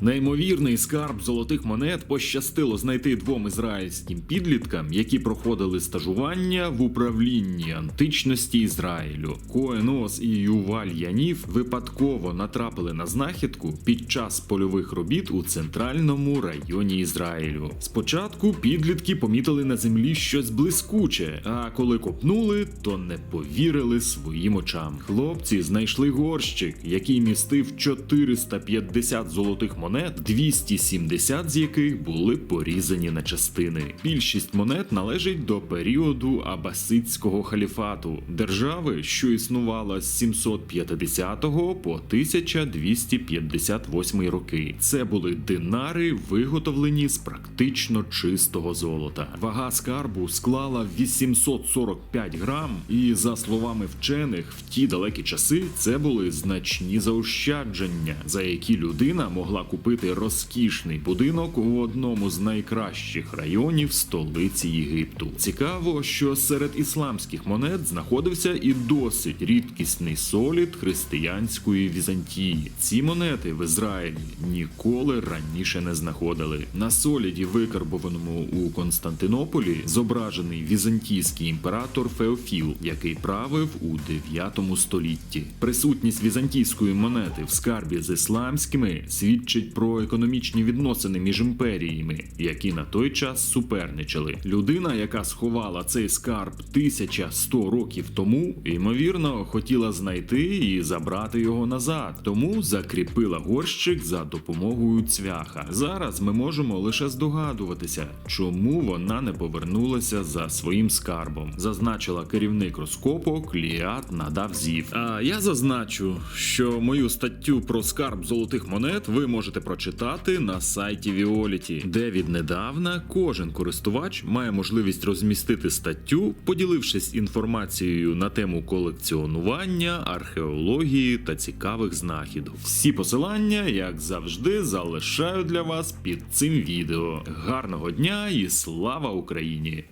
Неймовірний скарб золотих монет пощастило знайти двом ізраїльським підліткам, які проходили стажування в управлінні античності Ізраїлю. Коенос і Юваль Янів випадково натрапили на знахідку під час польових робіт у центральному районі Ізраїлю. Спочатку підлітки помітили на землі щось блискуче, а коли копнули, то не повірили своїм очам. Хлопці знайшли горщик, який містив 450 золотих монет, 270 з яких були порізані на частини. Більшість монет належить до періоду Абасидського халіфату, держави, що існувала з 750 по 1258 роки. Це були динари, виготовлені з практично чистого золота. Вага скарбу склала 845 грам, і за словами вчених, в ті далекі часи це були значні заощадження, за які людина могла купити розкішний будинок у одному з найкращих районів столиці Єгипту. Цікаво, що серед ісламських монет знаходився і досить рідкісний солід християнської Візантії. Ці монети в Ізраїлі ніколи раніше не знаходили. На соліді, викарбованому у Константинополі, зображений візантійський імператор Феофіл, який правив у 9 столітті. Присутність візантійської монети в скарбі з ісламськими свідчить про економічні відносини між імперіями, які на той час суперничали. Людина, яка сховала цей скарб 1100 років тому, ймовірно, хотіла знайти і забрати його назад, тому закріпила горщик за допомогою цвяха. Зараз ми можемо лише здогадуватися, чому вона не повернулася за своїм скарбом, зазначила керівник розкопок Ліат Надав Зів. А я зазначу, що мою статтю про скарб золотих монет ви можете прочитати на сайті Віоліті, де віднедавна кожен користувач має можливість розмістити статтю, поділившись інформацією на тему колекціонування, археології та цікавих знахідок. Всі посилання, як завжди, залишаю для вас під цим відео. Гарного дня і слава Україні!